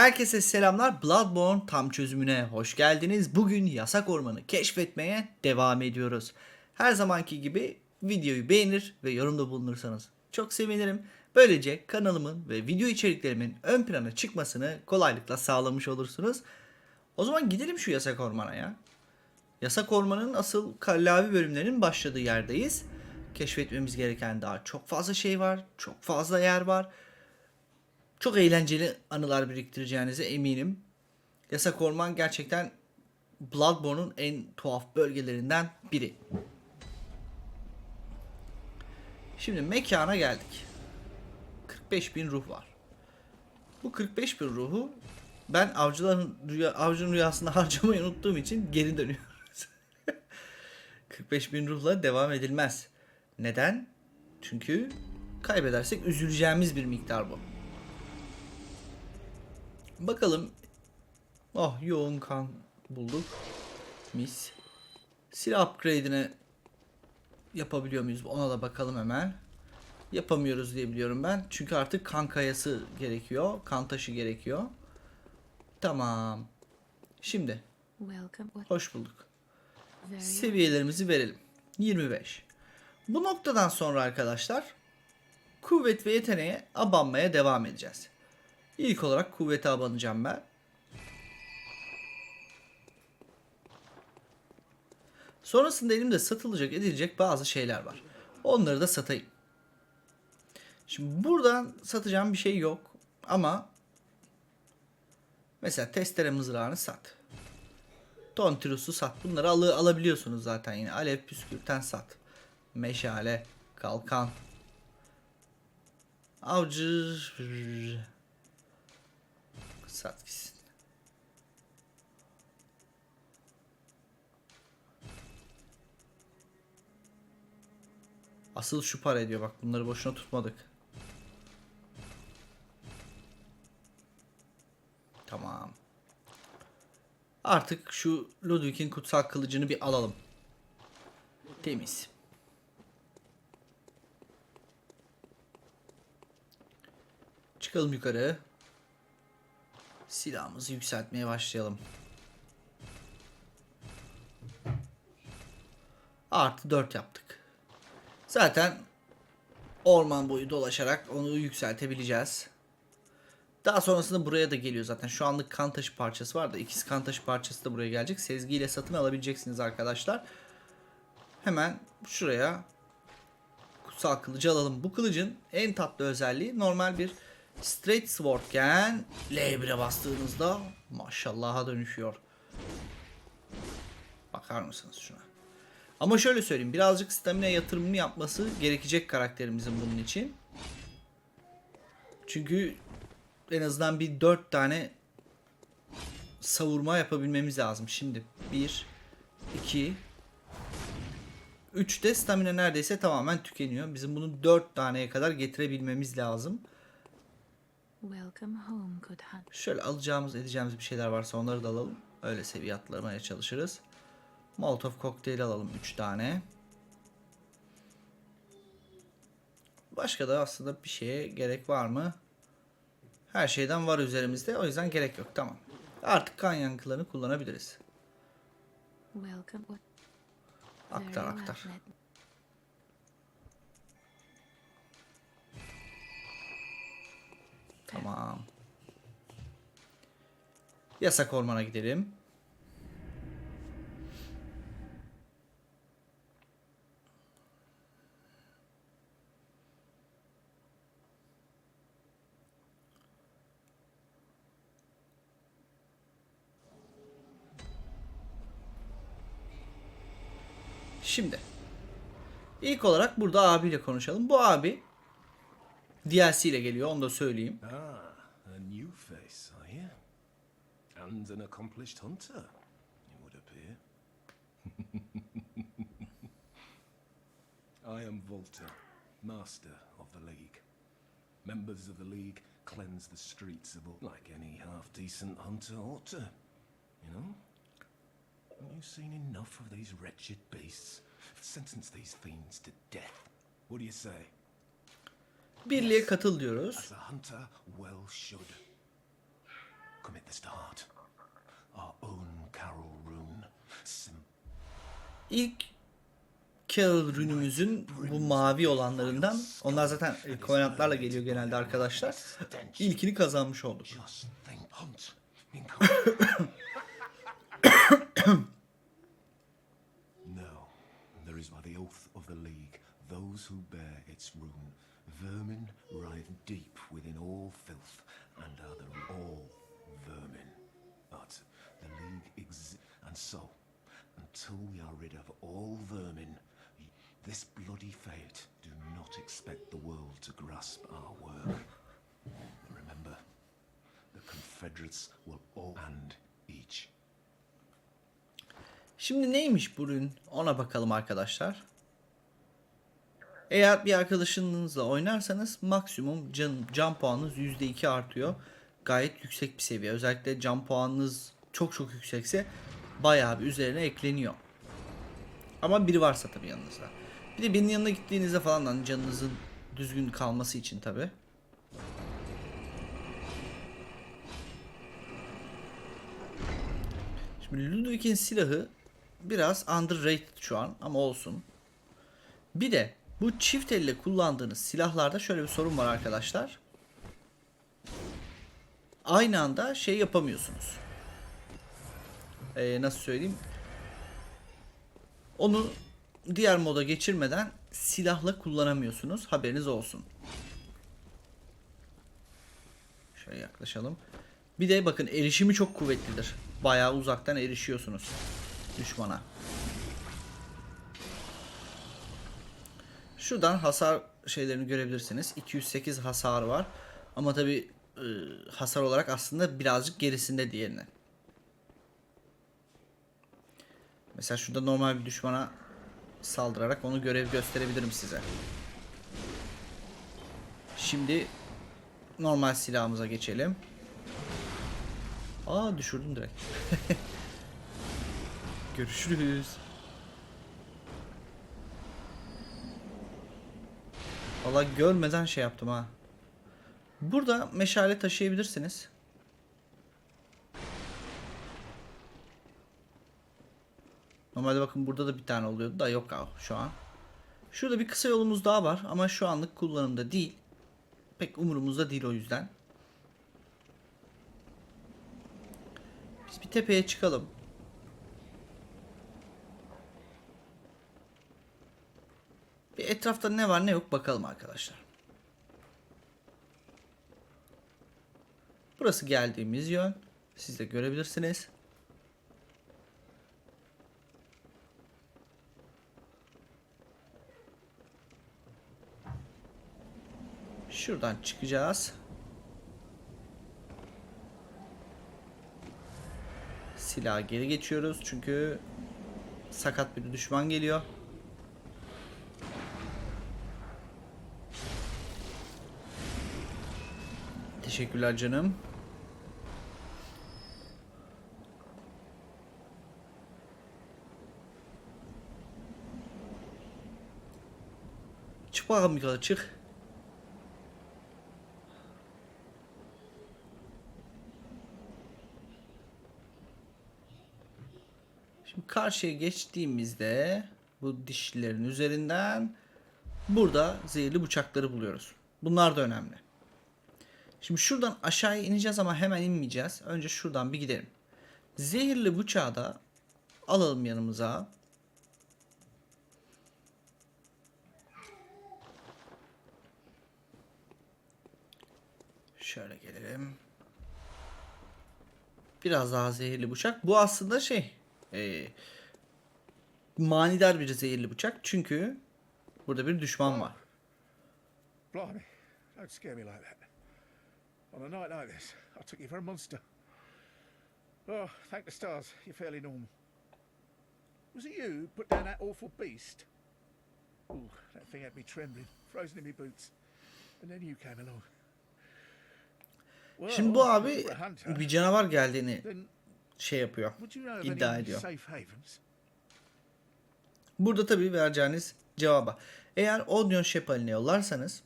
Herkese selamlar. Bloodborne tam çözümüne hoş geldiniz. Bugün yasak ormanı keşfetmeye devam ediyoruz. Her zamanki gibi videoyu beğenir ve yorumda bulunursanız çok sevinirim. Böylece kanalımın ve video içeriklerimin ön plana çıkmasını kolaylıkla sağlamış olursunuz. O zaman gidelim şu yasak ormana ya. Yasak ormanın asıl kallavi bölümlerinin başladığı yerdeyiz. Keşfetmemiz gereken daha çok fazla şey var. Çok fazla yer var. Çok eğlenceli anılar biriktireceğinize eminim. Yasak Orman gerçekten Bloodborne'un en tuhaf bölgelerinden biri. Şimdi mekana geldik. 45 bin ruh var. Bu 45 bin ruhu ben avcıların rüya, avcının rüyasında harcamayı unuttuğum için geri dönüyoruz. 45 bin ruhla devam edilmez. Neden? Çünkü kaybedersek üzüleceğimiz bir miktar bu. Bakalım. Oh yoğun kan bulduk. Mis. Silah upgrade'ini yapabiliyor muyuz? Ona da bakalım hemen. Yapamıyoruz diye biliyorum ben. Çünkü artık kan kayası gerekiyor. Kan taşı gerekiyor. Tamam. Şimdi hoş bulduk. Seviyelerimizi verelim. 25. Bu noktadan sonra arkadaşlar kuvvet ve yeteneğe abanmaya devam edeceğiz. İlk olarak kuvvete abanacağım ben. Sonrasında elimde satılacak edilecek bazı şeyler var. Onları da satayım. Şimdi buradan satacağım bir şey yok. Ama mesela testere mızrağını sat. Tontirus'u sat. Bunları al alabiliyorsunuz zaten yine. Alev püskürten sat. Meşale, kalkan. Avcı sat. Asıl şu para ediyor bak bunları boşuna tutmadık. Tamam. Artık şu Ludwig'in kutsal kılıcını bir alalım. Temiz. Çıkalım yukarı. Silahımızı yükseltmeye başlayalım. Artı 4 yaptık. Zaten orman boyu dolaşarak onu yükseltebileceğiz. Daha sonrasında buraya da geliyor zaten. Şu anlık kan taşı parçası var da ikiz kan taşı parçası da buraya gelecek. Sezgiyle satın alabileceksiniz arkadaşlar. Hemen şuraya kutsal kılıcı alalım. Bu kılıcın en tatlı özelliği normal bir straight swordken L1'e bastığınızda maşallaha dönüşüyor. Bakar mısınız şuna? Ama şöyle söyleyeyim birazcık stamina yatırımını yapması gerekecek karakterimizin bunun için. Çünkü en azından bir 4 tane savurma yapabilmemiz lazım. Şimdi 1 2 3'te stamina neredeyse tamamen tükeniyor. Bizim bunu 4 taneye kadar getirebilmemiz lazım. Welcome home, good hunt. Şöyle alacağımız edeceğimiz bir şeyler varsa onları da alalım. Öyle seviye atlamaya çalışırız. Molotov kokteyl alalım 3 tane. Başka da aslında bir şeye gerek var mı? Her şeyden var üzerimizde. O yüzden gerek yok. Tamam. Artık kan yankılarını kullanabiliriz. Aktar aktar. Tamam. Yasak ormana gidelim. Şimdi ilk olarak burada abiyle konuşalım. Bu abi DLC ile geliyor onu da söyleyeyim. Ah, And an accomplished hunter, it would appear. I am Volta, master of the League. Members of the League cleanse the streets of all, like any half-decent hunter ought to, you know? Haven't you seen enough of these wretched beasts? Sentence these fiends to death. What do you say? Birliğe katıl diyoruz. As a hunter well should. Commit this to own Carol Rune. Sim- İlk Carol rünümüzün bu mavi olanlarından onlar zaten e, koordinatlarla geliyor genelde arkadaşlar. İlkini kazanmış olduk. No, there is by the oath of the League those who bear its rune. Vermin writhe deep within all filth, and are all vermin. But the League exists, and so, until we are rid of all vermin, this bloody fate, do not expect the world to grasp our work. Remember, the Confederates will all and each. Şimdi neymiş bu ürün ona bakalım arkadaşlar. Eğer bir arkadaşınızla oynarsanız maksimum can, can puanınız %2 artıyor. Gayet yüksek bir seviye. Özellikle can puanınız çok çok yüksekse bayağı bir üzerine ekleniyor. Ama biri varsa tabii yanınızda. Bir de birinin yanına gittiğinizde falan hani canınızın düzgün kalması için tabii. Şimdi Ludwig'in silahı biraz underrated şu an ama olsun. Bir de bu çift elle kullandığınız silahlarda şöyle bir sorun var arkadaşlar. Aynı anda şey yapamıyorsunuz. Ee, nasıl söyleyeyim? Onu diğer moda geçirmeden silahla kullanamıyorsunuz. Haberiniz olsun. Şöyle yaklaşalım. Bir de bakın erişimi çok kuvvetlidir. Bayağı uzaktan erişiyorsunuz düşmana. Şuradan hasar şeylerini görebilirsiniz. 208 hasar var. Ama tabi hasar olarak aslında birazcık gerisinde diğerine. Mesela şurada normal bir düşmana saldırarak onu görev gösterebilirim size. Şimdi normal silahımıza geçelim. Aa düşürdüm direkt. Görüşürüz. Valla görmeden şey yaptım ha. Burada meşale taşıyabilirsiniz. Normalde bakın burada da bir tane oluyordu da yok abi şu an. Şurada bir kısa yolumuz daha var ama şu anlık kullanımda değil. Pek umurumuzda değil o yüzden. Biz bir tepeye çıkalım. Bir etrafta ne var ne yok bakalım arkadaşlar. Burası geldiğimiz yön. Siz de görebilirsiniz. Şuradan çıkacağız. Silah geri geçiyoruz çünkü sakat bir düşman geliyor. Teşekkürler canım. Çık bakalım yukarı çık. Şimdi karşıya geçtiğimizde bu dişlilerin üzerinden burada zehirli bıçakları buluyoruz. Bunlar da önemli. Şimdi şuradan aşağıya ineceğiz ama hemen inmeyeceğiz. Önce şuradan bir gidelim. Zehirli bıçağı da alalım yanımıza. Şöyle gelelim. Biraz daha zehirli bıçak. Bu aslında şey, e, manidar bir zehirli bıçak. Çünkü burada bir düşman var. Blimey, don't scare me like that. On a night like this, I took you for a monster. Oh, thank the stars, you're fairly normal. Was it you who put down that awful beast? Ooh, that thing had me trembling, frozen in my boots. And then you came along. Şimdi bu abi bir canavar geldiğini şey yapıyor. iddia ediyor. Burada tabii vereceğiniz cevaba. Eğer Odion Şepaline yollarsanız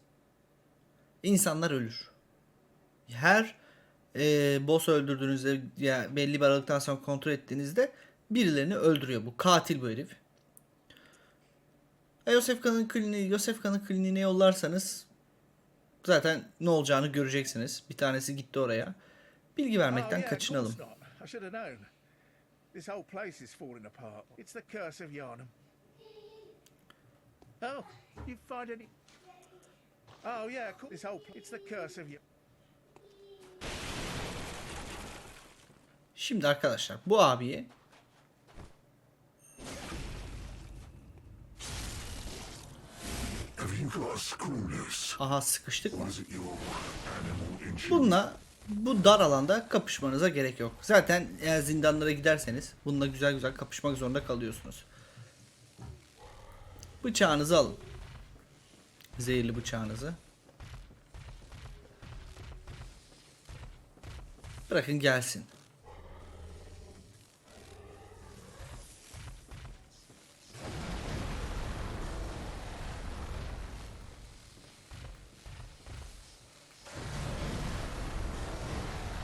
insanlar ölür. Her e, boss öldürdüğünüzde ya belli bir aralıktan sonra kontrol ettiğinizde birilerini öldürüyor. Bu katil bu herif. E, Yosefka'nın kliniği, Yosefka'nın kliniğine yollarsanız zaten ne olacağını göreceksiniz. Bir tanesi gitti oraya. Bilgi vermekten Oh, kaçınalım. This whole place is falling apart. It's the curse of Yarnum. Oh, you find any? Oh yeah, course. This whole it's the curse of Yarnum. Şimdi arkadaşlar bu abiye Have you got a screw loose? aha sıkıştık. İnjury? Bununla bu dar alanda kapışmanıza gerek yok. Zaten eğer zindanlara giderseniz bununla güzel güzel kapışmak zorunda kalıyorsunuz. Bıçağınızı alın. Zehirli bıçağınızı. Bırakın gelsin.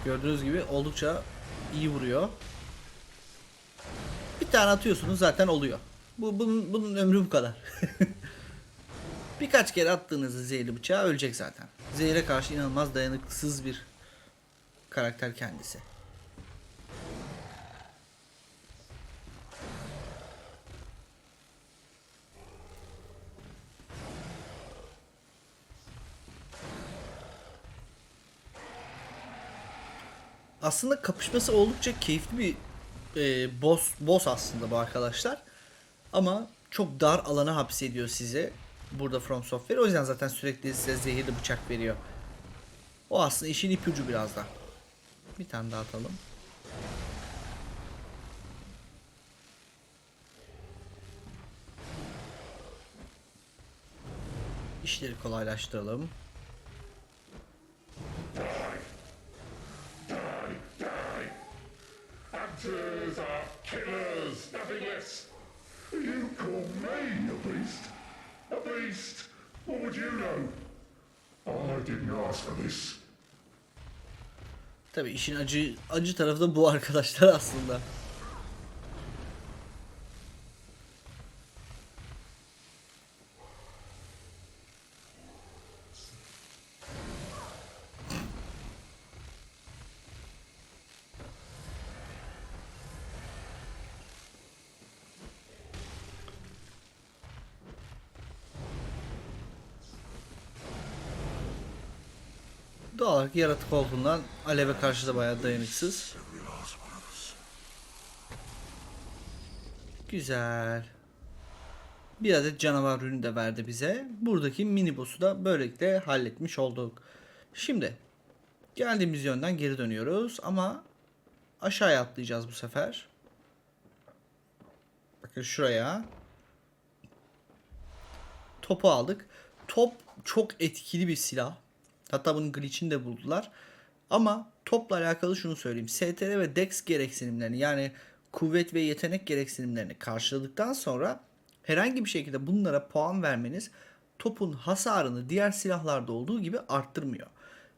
Gördüğünüz gibi oldukça iyi vuruyor. Bir tane atıyorsunuz zaten oluyor. Bu bunun, bunun ömrü bu kadar. Birkaç kere attığınızda zehirli bıçağı ölecek zaten. Zehire karşı inanılmaz dayanıksız bir karakter kendisi. aslında kapışması oldukça keyifli bir e, boss boss aslında bu arkadaşlar. Ama çok dar alana hapsediyor sizi. Burada From Software. O yüzden zaten sürekli size zehirli bıçak veriyor. O aslında işin ipucu biraz da. Bir tane daha atalım. İşleri kolaylaştıralım. I işin acı acı tarafı da bu arkadaşlar aslında. Olarak yaratık olduğundan aleve karşı da bayağı dayanıksız. Güzel. Bir adet canavar ürünü de verdi bize. Buradaki mini boss'u da böylelikle halletmiş olduk. Şimdi geldiğimiz yönden geri dönüyoruz ama aşağıya atlayacağız bu sefer. Bakın şuraya. Topu aldık. Top çok etkili bir silah. Hatta bunun glitch'ini de buldular. Ama topla alakalı şunu söyleyeyim. STR ve DEX gereksinimlerini yani kuvvet ve yetenek gereksinimlerini karşıladıktan sonra herhangi bir şekilde bunlara puan vermeniz topun hasarını diğer silahlarda olduğu gibi arttırmıyor.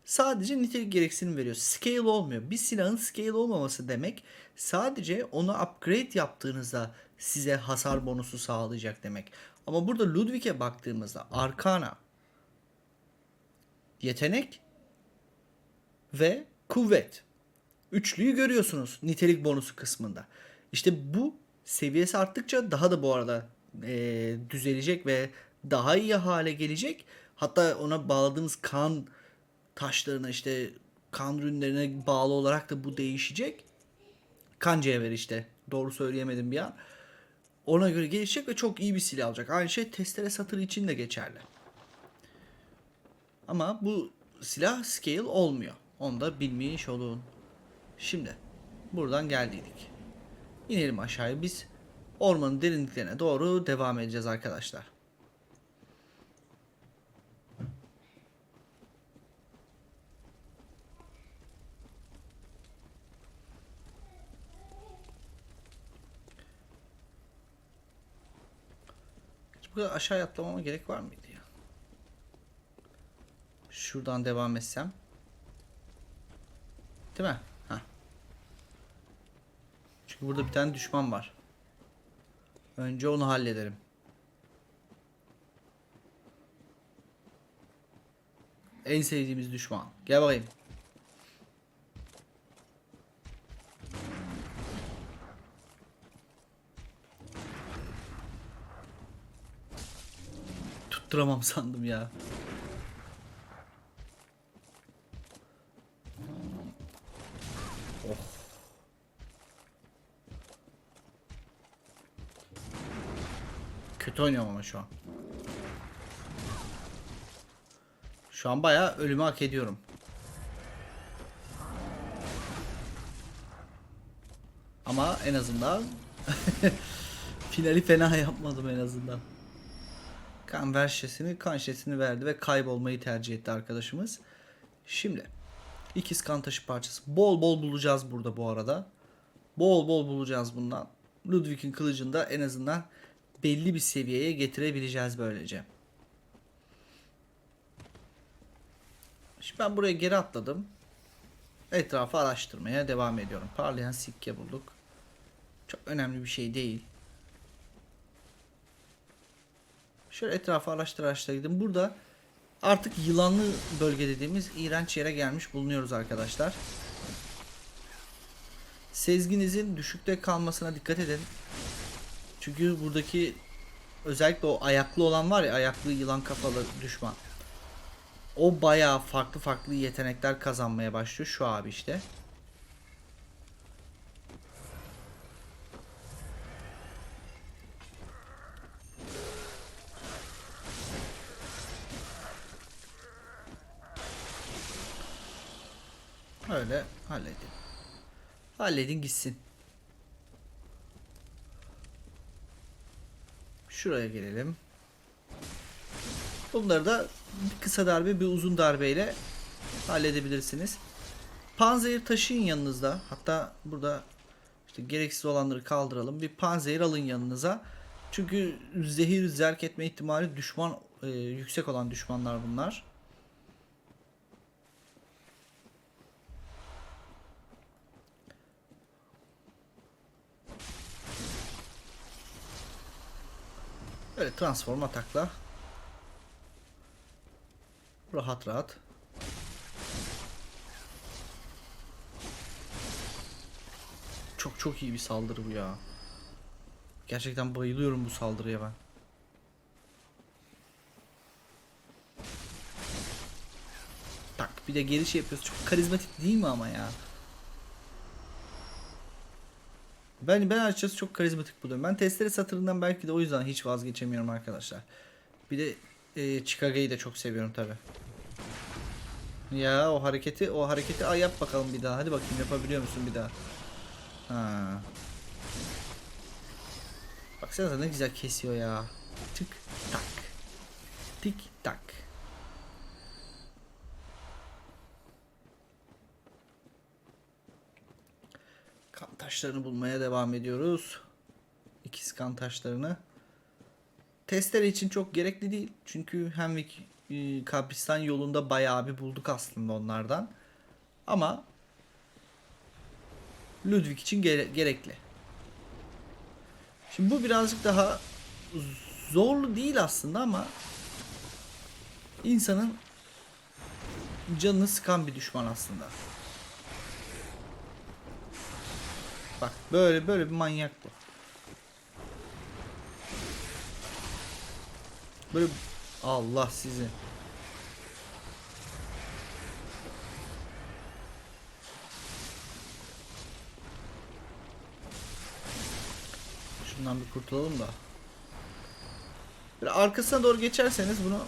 Sadece nitelik gereksinim veriyor. Scale olmuyor. Bir silahın scale olmaması demek sadece onu upgrade yaptığınızda size hasar bonusu sağlayacak demek. Ama burada Ludwig'e baktığımızda Arcana, yetenek ve kuvvet. Üçlüyü görüyorsunuz nitelik bonusu kısmında. İşte bu seviyesi arttıkça daha da bu arada eee, düzelecek ve daha iyi hale gelecek. Hatta ona bağladığımız kan taşlarına işte kan ürünlerine bağlı olarak da bu değişecek. Kan cevheri işte. Doğru söyleyemedim bir an. Ona göre gelişecek ve çok iyi bir silah alacak. Aynı şey testere satırı için de geçerli. Ama bu silah scale olmuyor. Onu da bilmiş olun. Şimdi buradan geldiydik. İnelim aşağıya. Biz ormanın derinliklerine doğru devam edeceğiz arkadaşlar. Bu kadar aşağı atlamama gerek var mıydı? Şuradan devam etsem. Değil mi? Heh. Çünkü burada bir tane düşman var. Önce onu hallederim. En sevdiğimiz düşman. Gel bakayım. Tutturamam sandım ya. Oh. Kötü oynuyorum ama şu an. Şu an bayağı ölümü hak ediyorum. Ama en azından finali fena yapmadım en azından. Kan ver şişesini, kan şişesini verdi ve kaybolmayı tercih etti arkadaşımız. Şimdi ikiz kan taşı parçası. Bol bol bulacağız burada bu arada. Bol bol bulacağız bundan. Ludwig'in kılıcını da en azından belli bir seviyeye getirebileceğiz böylece. Şimdi ben buraya geri atladım. Etrafı araştırmaya devam ediyorum. Parlayan sikke bulduk. Çok önemli bir şey değil. Şöyle etrafı araştır araştır gidin. Burada artık yılanlı bölge dediğimiz iğrenç yere gelmiş bulunuyoruz arkadaşlar. Sezginizin düşükte kalmasına dikkat edin. Çünkü buradaki özellikle o ayaklı olan var ya ayaklı yılan kafalı düşman. O bayağı farklı farklı yetenekler kazanmaya başlıyor. Şu abi işte. Öyle halledin. Halledin gitsin. Şuraya gelelim. Bunları da bir kısa darbe bir uzun darbeyle halledebilirsiniz. Panzehir taşıyın yanınızda. Hatta burada işte gereksiz olanları kaldıralım. Bir panzehir alın yanınıza. Çünkü zehir zerk etme ihtimali düşman e, yüksek olan düşmanlar bunlar. Böyle transform atakla rahat rahat çok çok iyi bir saldırı bu ya. Gerçekten bayılıyorum bu saldırıya ben. Tak bir de geri şey yapıyoruz. Çok karizmatik değil mi ama ya? Ben ben açıkçası çok karizmatik buluyorum. Ben testere satırından belki de o yüzden hiç vazgeçemiyorum arkadaşlar. Bir de e, Chicago'yı da çok seviyorum tabi. Ya o hareketi o hareketi ay yap bakalım bir daha. Hadi bakayım yapabiliyor musun bir daha? Ha. Baksanıza ne güzel kesiyor ya. Tık tak. Tik tak. Kan taşlarını bulmaya devam ediyoruz. İkiz kan taşlarını. Testere için çok gerekli değil. Çünkü Henwick e, kabristan yolunda bayağı bir bulduk aslında onlardan. Ama Ludwig için gere- gerekli. Şimdi bu birazcık daha zorlu değil aslında ama insanın canını sıkan bir düşman aslında. Bak böyle böyle bir manyak bu. Böyle Allah sizi. Şundan bir kurtulalım da. Böyle arkasına doğru geçerseniz bunu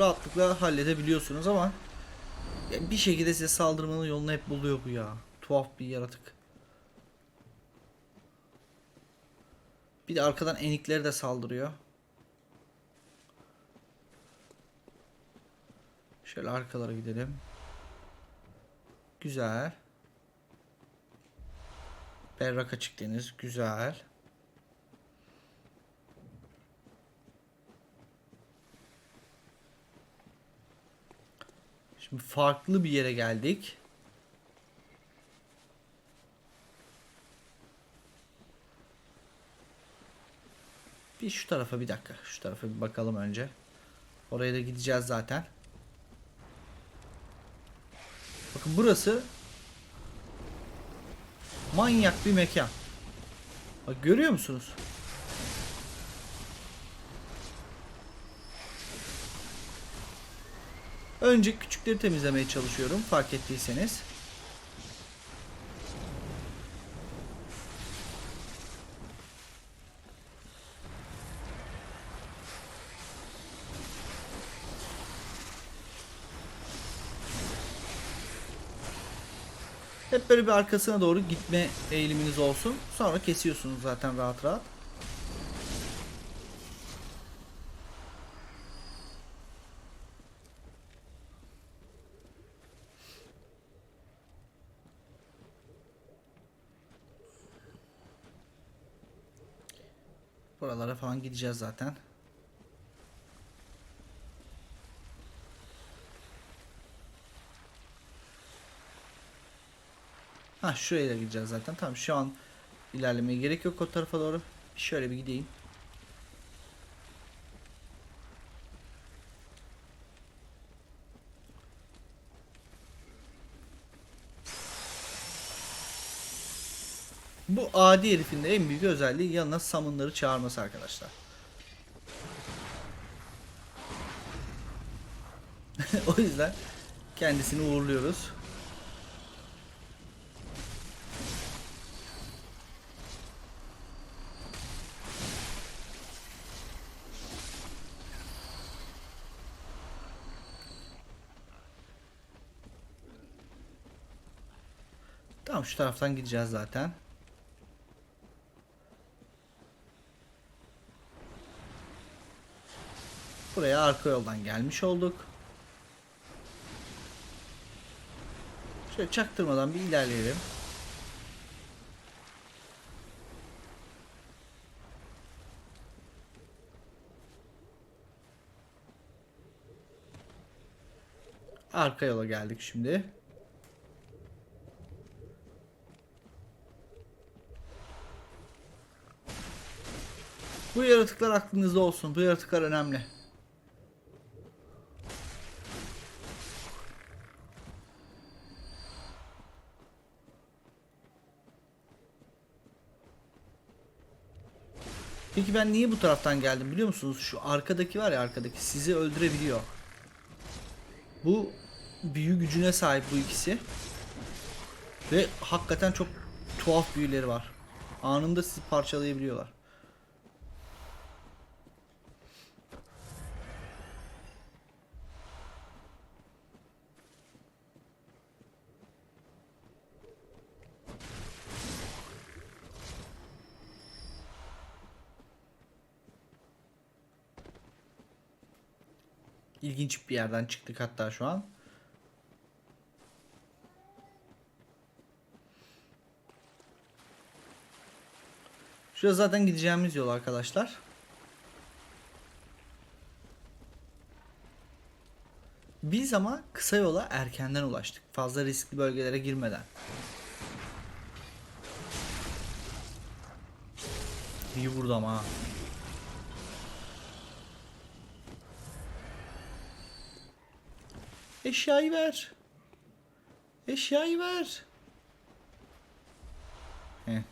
rahatlıkla halledebiliyorsunuz ama bir şekilde size saldırmanın yolunu hep buluyor bu ya. Tuhaf bir yaratık. Bir de arkadan enikleri de saldırıyor. Şöyle arkalara gidelim. Güzel. Berrak açık deniz. Güzel. Şimdi farklı bir yere geldik. Bir şu tarafa bir dakika. Şu tarafa bir bakalım önce. Oraya da gideceğiz zaten. Bakın burası manyak bir mekan. Bak görüyor musunuz? Önce küçükleri temizlemeye çalışıyorum fark ettiyseniz. Hep böyle bir arkasına doğru gitme eğiliminiz olsun. Sonra kesiyorsunuz zaten rahat rahat. Buralara falan gideceğiz zaten. Ha şuraya gideceğiz zaten. Tamam şu an ilerlemeye gerek yok o tarafa doğru. Şöyle bir gideyim. Bu adi herifin de en büyük özelliği yanına summonları çağırması arkadaşlar. o yüzden kendisini uğurluyoruz. Tamam şu taraftan gideceğiz zaten. Buraya arka yoldan gelmiş olduk. Şöyle çaktırmadan bir ilerleyelim. Arka yola geldik şimdi. Bu yaratıklar aklınızda olsun. Bu yaratıklar önemli. Peki ben niye bu taraftan geldim biliyor musunuz? Şu arkadaki var ya arkadaki sizi öldürebiliyor. Bu büyü gücüne sahip bu ikisi. Ve hakikaten çok tuhaf büyüleri var. Anında sizi parçalayabiliyorlar. İlginç bir yerden çıktık hatta şu an. Şurası zaten gideceğimiz yol arkadaşlar. Biz ama kısa yola erkenden ulaştık. Fazla riskli bölgelere girmeden. İyi vurdu ama ha. Eşyayı ver. Eşyayı ver. Heh.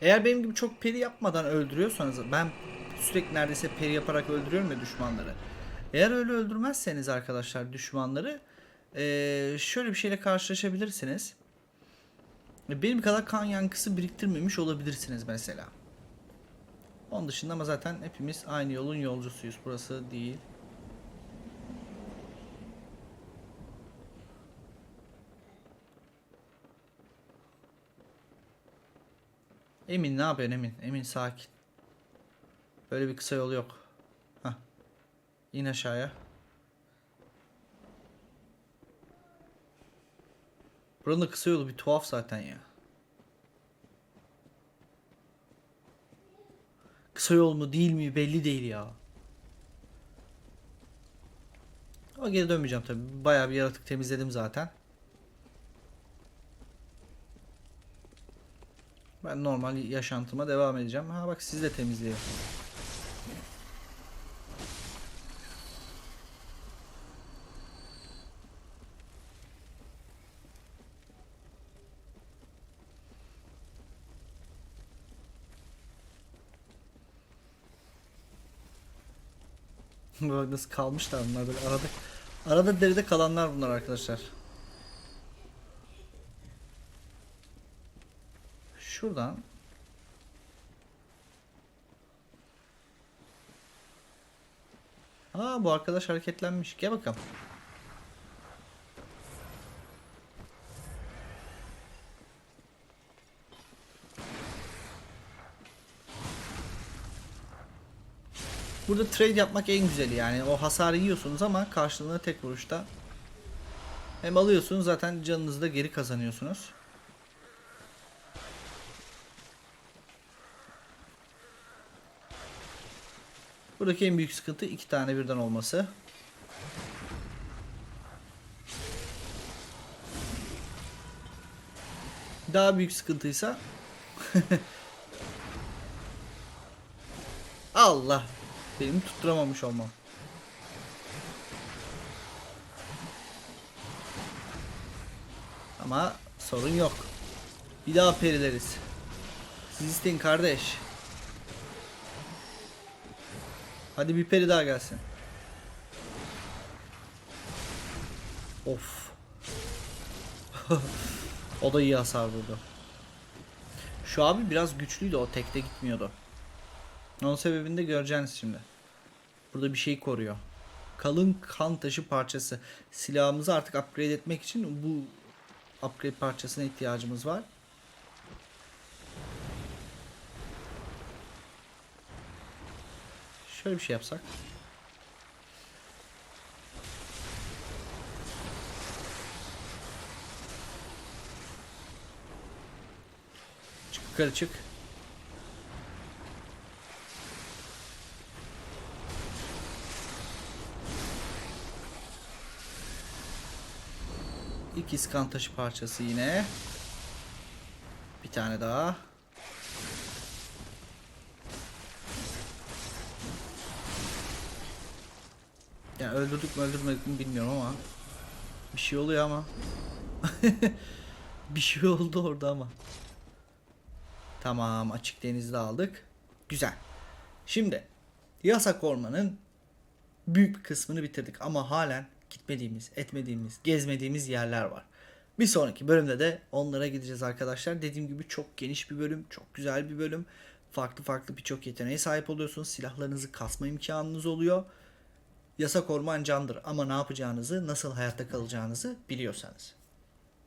Eğer benim gibi çok peri yapmadan öldürüyorsanız ben sürekli neredeyse peri yaparak öldürüyorum ya düşmanları. Eğer öyle öldürmezseniz arkadaşlar düşmanları şöyle bir şeyle karşılaşabilirsiniz. Benim kadar kan yankısı biriktirmemiş olabilirsiniz mesela. Onun dışında ama zaten hepimiz aynı yolun yolcusuyuz. Burası değil. Emin ne yapıyorsun Emin? Emin sakin. Böyle bir kısa yol yok. Hah. İn aşağıya. Buranın da kısa yolu bir tuhaf zaten ya. Kısa yol mu değil mi belli değil ya. Ama geri dönmeyeceğim tabi. Bayağı bir yaratık temizledim zaten. Ben normal yaşantıma devam edeceğim. Ha bak siz de temizleyin. Bak nasıl kalmışlar bunlar böyle arada arada deride kalanlar bunlar arkadaşlar. Şuradan Aa bu arkadaş hareketlenmiş. Gel bakalım. Burada trade yapmak en güzeli yani. O hasarı yiyorsunuz ama karşılığında tek vuruşta hem alıyorsunuz zaten canınızı da geri kazanıyorsunuz. Buradaki en büyük sıkıntı iki tane birden olması. Daha büyük sıkıntıysa Allah benim tutturamamış olmam. Ama sorun yok. Bir daha perileriz. Siz isteyin kardeş. Hadi bir peri daha gelsin. Of. o da iyi hasar vurdu. Şu abi biraz güçlüydü o tekte gitmiyordu. Onun sebebini de göreceksiniz şimdi. Burada bir şey koruyor. Kalın kan taşı parçası. Silahımızı artık upgrade etmek için bu upgrade parçasına ihtiyacımız var. Şöyle bir şey yapsak. Çık yukarı çık. İki iskan taşı parçası yine. Bir tane daha. Ya öldürdük mü öldürmedik mi bilmiyorum ama. Bir şey oluyor ama. bir şey oldu orada ama. Tamam açık denizde aldık. Güzel. Şimdi yasak ormanın büyük bir kısmını bitirdik ama halen gitmediğimiz, etmediğimiz, gezmediğimiz yerler var. Bir sonraki bölümde de onlara gideceğiz arkadaşlar. Dediğim gibi çok geniş bir bölüm, çok güzel bir bölüm. Farklı farklı birçok yeteneğe sahip oluyorsunuz. Silahlarınızı kasma imkanınız oluyor. Yasak orman candır ama ne yapacağınızı, nasıl hayatta kalacağınızı biliyorsanız.